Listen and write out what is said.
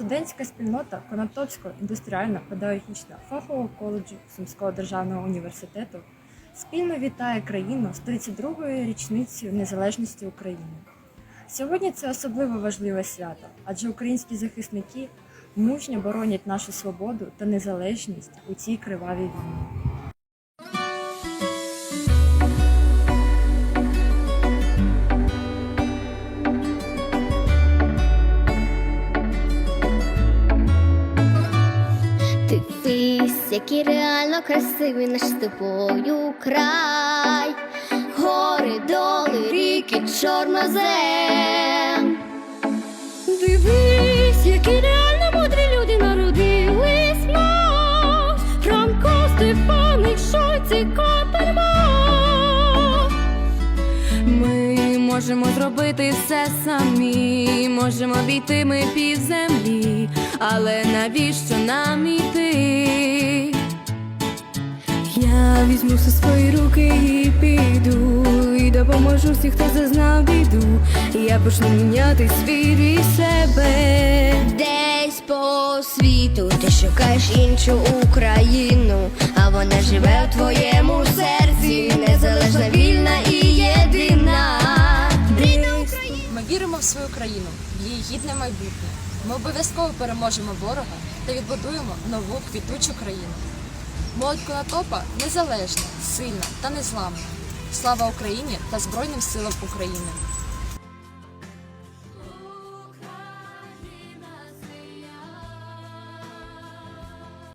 Студентська спільнота Конотопського індустріально-педагогічного фахового коледжу Сумського державного університету спільно вітає країну з 32-ю річницею незалежності України. Сьогодні це особливо важливе свято, адже українські захисники мужньо боронять нашу свободу та незалежність у цій кривавій війні. Який реально красивий наш з тобою край, гори, доли, ріки, чорнозем. Дивись, які реально мудрі люди народились в нас. Франко, Стефаник, Шойці, Каперман. Ми можемо зробити все самі, можемо війти ми пів землі, але навіщо нам іти? Я візьму все свої руки і піду, і допоможу всім, хто зазнав біду. Я почну міняти світ і себе. Десь по світу ти шукаєш іншу Україну, а вона живе в твоєму серці, незалежна, вільна і єдина. Україна! Ми віримо в свою країну, в її гідне майбутнє. Ми обов'язково переможемо ворога та відбудуємо нову квітучу країну. Молодь Конотопа незалежна, сильна та незламна. Слава Україні та Збройним силам України!